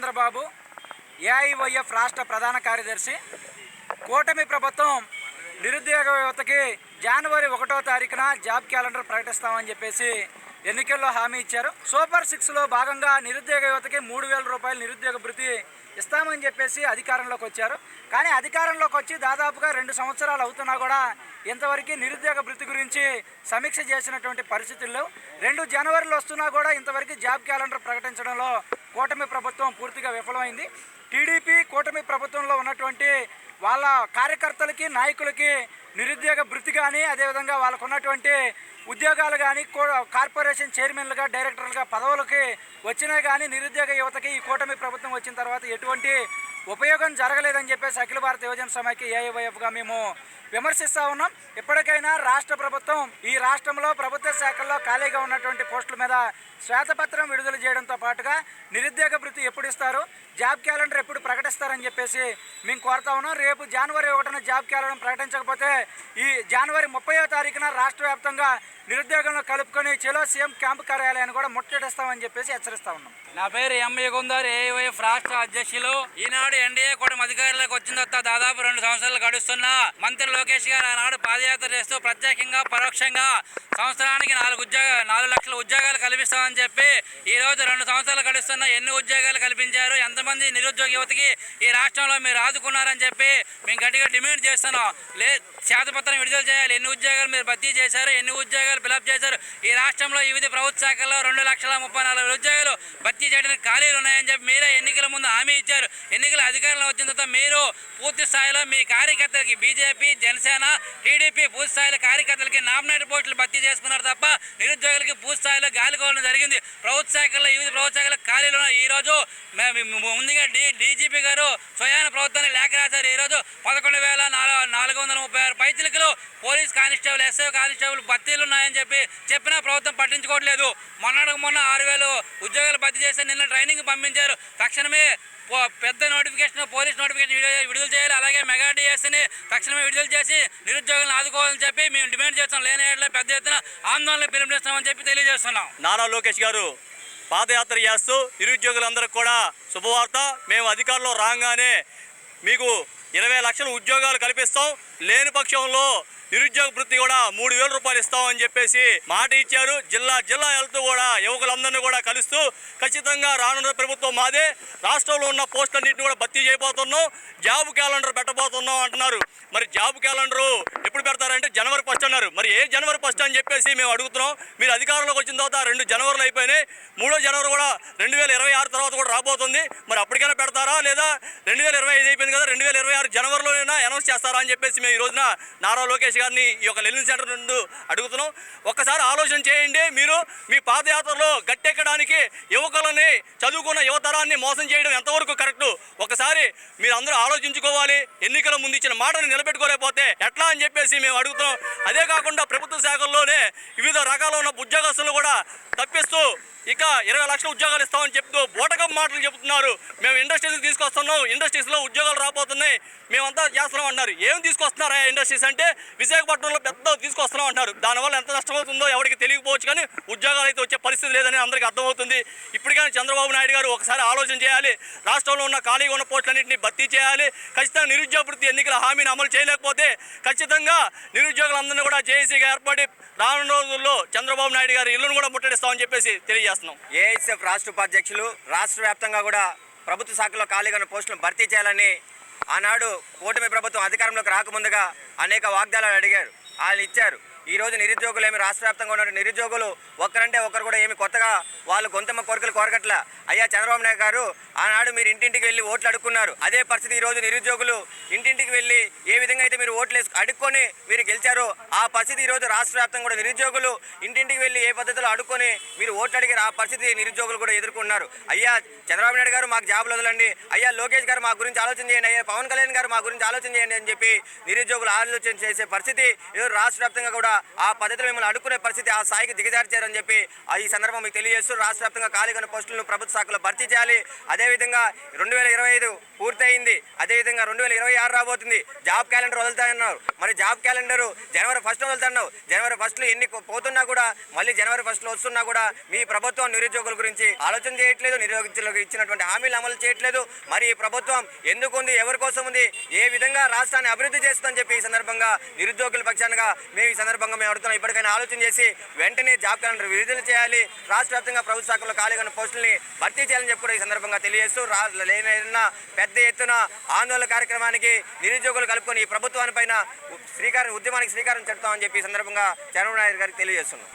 Chandrababu AIYF రాష్ట్ర ప్రధాన కార్యదర్శి. కూటమి ప్రభుత్వం నిరుద్యోగ యువతకి జనవరి ఒకటో తారీఖున జాబ్ క్యాలెండర్ ప్రకటిస్తామని చెప్పేసి ఎన్నికల్లో హామీ ఇచ్చారు. సూపర్ సిక్స్లో భాగంగా నిరుద్యోగ యువతకి మూడు వేల రూపాయలు నిరుద్యోగ భృతి ఇస్తామని చెప్పేసి అధికారంలోకి వచ్చారు. కానీ అధికారంలోకి వచ్చి దాదాపుగా రెండు సంవత్సరాలు అవుతున్నా కూడా ఇంతవరకు నిరుద్యోగ భృతి గురించి సమీక్ష చేసినటువంటి పరిస్థితుల్లో రెండు జనవరిలో వస్తున్నా కూడా ఇంతవరకు జాబ్ క్యాలెండర్ ప్రకటించడంలో కూటమి ప్రభుత్వం పూర్తిగా విఫలమైంది. టీడీపీ కూటమి ప్రభుత్వంలో ఉన్నటువంటి వాళ్ళ కార్యకర్తలకి నాయకులకి నిరుద్యోగ భృతి కానీ అదేవిధంగా వాళ్ళకు ఉన్నటువంటి ఉద్యోగాలు కానీ కార్పొరేషన్ చైర్మన్లుగా డైరెక్టర్లుగా పదవులకి వచ్చినా కానీ నిరుద్యోగ యువతకి ఈ కూటమి ప్రభుత్వం వచ్చిన తర్వాత ఎటువంటి ఉపయోగం జరగలేదని చెప్పేసి అఖిల భారత యువజన సమైకి ఏఐవైఎఫ్గా మేము విమర్శిస్తూ ఉన్నాం. ఇప్పటికైనా రాష్ట్ర ప్రభుత్వం ఈ రాష్ట్రంలో ప్రభుత్వ శాఖల్లో ఖాళీగా ఉన్నటువంటి పోస్టుల మీద శ్వేతపత్రం విడుదల చేయడంతో పాటుగా నిరుద్యోగ భృతి ఎప్పుడు ఇస్తారు? జాబ్ క్యాలెండర్ ఎప్పుడు ప్రకటిస్తారని చెప్పేసి మేము కోరుతా ఉన్నాం. రేపు జనవరి ఒకటిన జాబ్ క్యాలెండర్ ప్రకటించకపోతే ఈ జనవరి ముప్పయో తారీఖున రాష్ట్ర వ్యాప్తంగా నిరుద్యోగంలో కలుపుకొని చెలో సీఎం క్యాంపు కార్యాలయాన్ని కూడా ముట్టడిస్తామని చెప్పేసి హెచ్చరిస్తా ఉన్నాం. నా పేరు ఎంఏ గుందర్ ఏవైఎఫ్ రాష్ట్ర అధ్యక్షులు. ఈనాడు ఎన్డీఏ కూడా అధికారులకు వచ్చిన తర్వాత దాదాపు రెండు సంవత్సరాలు గడుస్తున్నా మంత్రి లోకేష్ గారు ఆనాడు పాదయాత్ర చేస్తూ ప్రత్యేకంగా పరోక్షంగా సంవత్సరానికి నాలుగు ఉద్యోగ నాలుగు లక్షల ఉద్యోగాలు కల్పిస్తామని చెప్పి ఈ రోజు రెండు సంవత్సరాలు గడుస్తున్న ఎన్ని ఉద్యోగాలు కల్పించారు ఎంతమంది నిరుద్యోగ యువతకి ఈ రాష్ట్రంలో మీరు ఆదుకున్నారని చెప్పి మేము గట్టిగా డిమాండ్ చేస్తున్నాం. లే శాతపత్రం విడుదల చేయాలి ఎన్ని ఉద్యోగాలు మీరు భర్తీ చేశారు ఎన్ని ఉద్యోగాలు ఫిలప్ చేశారు. ఈ రాష్ట్రంలో వివిధ ప్రభుత్వ శాఖల్లో రెండు లక్షల ముప్పై నాలుగు ఉద్యోగాలు భర్తీ చేయడానికి ఖాళీలు ఉన్నాయని చెప్పి మీరే ఎన్నికల ముందు హామీ ఇచ్చారు. ఎన్నికల అధికారంలో వచ్చిన తర్వాత మీరు పూర్తి స్థాయిలో మీ కార్యకర్తలకి బీజేపీ జనసేన టీడీపీ పూర్తి స్థాయిలో కార్యకర్తలకి నామినేట్ పోస్టులు భర్తీ చేసుకున్నారు తప్ప నిరుద్యోగులకి పూర్తి స్థాయిలో గాలి కోవడం జరిగింది. ప్రభుత్వ శాఖల్లో వివిధ ప్రభుత్వ శాఖల ఖాళీలు ఉన్నాయి. ఈ రోజు ముందుగా డి డీజీపీ గారు స్వయాన ప్రభుత్వాన్ని లేఖ రాశారు. ఈరోజు పదకొండు వేల నాలుగు నాలుగు వందల ముప్పై ఆరు పైచిలకలు పోలీస్ కానిస్టేబుల్ ఎస్ఐ కానిస్టేబుల్ భర్తీలు ఉన్నాయని చెప్పి చెప్పినా ప్రభుత్వం పట్టించుకోవట్లేదు. మొన్నటికి మొన్న ఆరు వేలు ఉద్యోగాలు భర్తీ చేసి నిన్న ట్రైనింగ్ పంపించారు. తక్షణమే పెద్ద నోటిఫికేషన్ పోలీస్ నోటిఫికేషన్ విడుదల చేయాలి. అలాగే మెగా డిఎస్ని తక్షణమే విడుదల చేసి నిరుద్యోగులను ఆదుకోవాలని చెప్పి మేము డిమాండ్ చేస్తాం లేని ఏళ్ళ పెద్ద ఎత్తున ఆందోళన పిలుపునిస్తామని చెప్పి తెలియజేస్తున్నాం. నారా లోకేష్ గారు పాదయాత్ర చేస్తూ నిరుద్యోగులందరికీ కూడా శుభవార్త. మేము అధికారంలో రాగానే మీకు ఇరవై లక్షల ఉద్యోగాలు కల్పిస్తాం. లేని పక్షంలో నిరుద్యోగ వృత్తి కూడా మూడు వేల రూపాయలు ఇస్తామని చెప్పేసి మాట ఇచ్చారు. జిల్లా జిల్లా వెళ్తూ కూడా యువకులందరినీ కూడా కలుస్తూ ఖచ్చితంగా రానున్న ప్రభుత్వం మాదే రాష్ట్రంలో ఉన్న పోస్టులన్నింటినీ కూడా భర్తీ చేయబోతున్నాం. జాబ్ క్యాలెండర్ పెట్టబోతున్నాం అంటున్నారు. మరి జాబ్ క్యాలెండరు ఎప్పుడు పెడతారంటే జనవరి ఫస్ట్ అన్నారు. మరి ఏ జనవరి ఫస్ట్ అని చెప్పేసి మేము అడుగుతున్నాం. మీరు అధికారంలోకి వచ్చిన తర్వాత రెండు జనవరిలు అయిపోయినాయి. మూడో జనవరి కూడా రెండు వేల ఇరవై ఆరు తర్వాత కూడా రాబోతుంది. మరి అప్పటికైనా పెడతారా లేదా రెండు వేల ఇరవై ఐదు అయిపోయింది కదా రెండు వేల ఇరవై ఆరు జనవరిలోనైనా అనౌన్స్ చేస్తారా అని చెప్పేసి మేము ఈ రోజున నారా లోకేష్ గారిని ఈ యొక్క లెనిన్ సెంటర్ నుండి అడుగుతున్నాం. ఒక్కసారి ఆలోచన చేయండి మీరు. మీ పాదయాత్రలో గట్టెక్కడానికి యువకులని చదువుకున్న యువతరాన్ని మోసం చేయడం ఎంతవరకు కరెక్ట్? ఒకసారి మీరు అందరూ ఆలోచించుకోవాలి. ఎన్నికల ముందు ఇచ్చిన మాటను నిలబెట్టుకోలేకపోతే ఎట్లా అని చెప్పేసి మేము అడుగుతున్నాం. అదే కాకుండా ప్రభుత్వ శాఖల్లోనే వివిధ రకాల ఉన్న ఉద్యోగస్తులు కూడా తప్పిస్తూ ఇక ఇరవై లక్షల ఉద్యోగాలు ఇస్తామని చెప్తూ బూటకం మాటలు చెబుతున్నారు. మేము ఇండస్ట్రీస్ తీసుకొస్తున్నాం. ఇండస్ట్రీస్లో ఉద్యోగాలు రాబోతున్నాయి. మేమంతా చేస్తున్నాం అంటున్నారు. ఏం తీసుకొస్తున్నారా ఇండస్ట్రీస్ అంటే విశాఖపట్నంలో పెద్ద తీసుకొస్తున్నాం అంటారు దానివల్ల ఎంత నష్టమవుతుందో ఎవరికి తెలియకపోవచ్చు కానీ ఉద్యోగాలు అయితే వచ్చే పరిస్థితి లేదని అందరికీ అర్థమవుతుంది. ఇప్పటికైనా చంద్రబాబు నాయుడు గారు ఒకసారి ఆలోచన చేయాలి. రాష్ట్రంలో ఉన్న ఖాళీగా ఉన్న పోస్టులన్నింటినీ భర్తీ చేయాలి. ఖచ్చితంగా నిరుద్యోగ ఎన్నికల హామీని అమలు చేయలేకపోతే ఖచ్చితంగా నిరుద్యోగులందరినీ కూడా జేఏసీగా ఏర్పడి రానున్న రోజుల్లో చంద్రబాబు నాయుడు గారి ఇల్లును కూడా ముట్టడిస్తామని చెప్పేసి చేస్తున్నాం. ఏఐఎస్ఎఫ్ రాష్ట్ర ఉపాధ్యక్షులు రాష్ట్ర వ్యాప్తంగా కూడా ప్రభుత్వ శాఖలో ఖాళీగా ఉన్న పోస్టులను భర్తీ చేయాలని ఆనాడు కూటమి ప్రభుత్వం అధికారంలోకి రాకముందుగా అనేక వాగ్దానాలు అడిగారు. వాళ్ళు ఇచ్చారు. ఈ రోజు నిరుద్యోగులు ఏమి రాష్ట్ర వ్యాప్తంగా ఉన్న నిరుద్యోగులు ఒక్కరంటే ఒక్కరు కూడా ఏమి కొత్తగా వాళ్ళు గొంతమ్మ కోరికలు కోరగట్ల అయ్యా చంద్రబాబు నాయుడు గారు ఆనాడు మీరు ఇంటింటికి వెళ్ళి ఓట్లు అడుక్కున్నారు. అదే పరిస్థితి ఈ రోజు నిరుద్యోగులు ఇంటింటికి వెళ్ళి ఏ విధంగా అయితే మీరు ఓట్లు అడుక్కొని మీరు గెలిచారో ఆ పరిస్థితి ఈరోజు రాష్ట్ర వ్యాప్తంగా కూడా నిరుద్యోగులు ఇంటింటికి వెళ్ళి ఏ పద్ధతిలో అడుక్కొని మీరు ఓట్లు అడిగారు ఆ పరిస్థితి నిరుద్యోగులు కూడా ఎదుర్కొన్నారు. అయ్యా చంద్రబాబు నాయుడు గారు మాకు జాబులు వదలండి. అయ్యా లోకేష్ గారు మా గురించి ఆలోచన చేయండి. అయ్యా పవన్ కళ్యాణ్ గారు మా గురించి ఆలోచన చేయండి అని చెప్పి నిరుద్యోగులు ఆలోచన చేసే పరిస్థితి ఈరోజు రాష్ట్ర వ్యాప్తంగా కూడా ఆ పద్ధతిలో మిమ్మల్ని అడుక్కునే పరిస్థితి ఆ స్థాయికి దిగజార్చారని చెప్పి ఈ సందర్భం మీకు తెలియజేస్తూ రాష్ట్ర వ్యాప్తంగా ఖాళీగా పోస్టులను ప్రభుత్వ శాఖలో భర్తీ చేయాలి. అదేవిధంగా రెండు వేల ఇరవై ఐదు పూర్తయింది. అదేవిధంగా రెండు వేల ఇరవై ఆరు రాబోతుంది. జాబ్ క్యాలెండర్ వదులుతాయన్నారు. మరి జాబ్ క్యాలెండర్ జనవరి ఫస్ట్ వదులుతున్నావు జనవరి ఫస్ట్లో ఎన్ని పోతున్నా కూడా మళ్ళీ జనవరి ఫస్ట్లో వస్తున్నా కూడా మీ ప్రభుత్వం నిరుద్యోగుల గురించి ఆలోచన చేయట్లేదు నిరుద్యోగులకు ఇచ్చినటువంటి హామీలు అమలు చేయట్లేదు. మరి ఈ ప్రభుత్వం ఎందుకు ఉంది ఎవరి కోసం ఉంది ఏ విధంగా రాష్ట్రాన్ని అభివృద్ధి చేస్తుందని చెప్పి ఈ సందర్భంగా నిరుద్యోగుల పక్షానగా మేము ఈ సందర్భంగా మేము అడుగుతున్నాం. ఇప్పటికైనా ఆలోచన చేసి వెంటనే జాబ్ క్యాలెండర్ విడుదల చేయాలి. రాష్ట్ర వ్యాప్తంగా ప్రభుత్వ శాఖలో ఖాళీగా ఉన్న పోస్టుల్ని భర్తీ చేయాలని చెప్పి కూడా ఈ సందర్భంగా తెలియజేస్తూ రా లేనైనా పెద్ద ఎత్తున ఆందోళన కార్యక్రమానికి నిరుద్యోగులు కలుపుకొని ఈ ప్రభుత్వాన్ని పైన శ్రీకారం ఉద్యమానికి శ్రీకారం చెప్తామని చెప్పి ఈ సందర్భంగా చంద్రబాబు నాయుడు గారికి తెలియజేస్తున్నాం.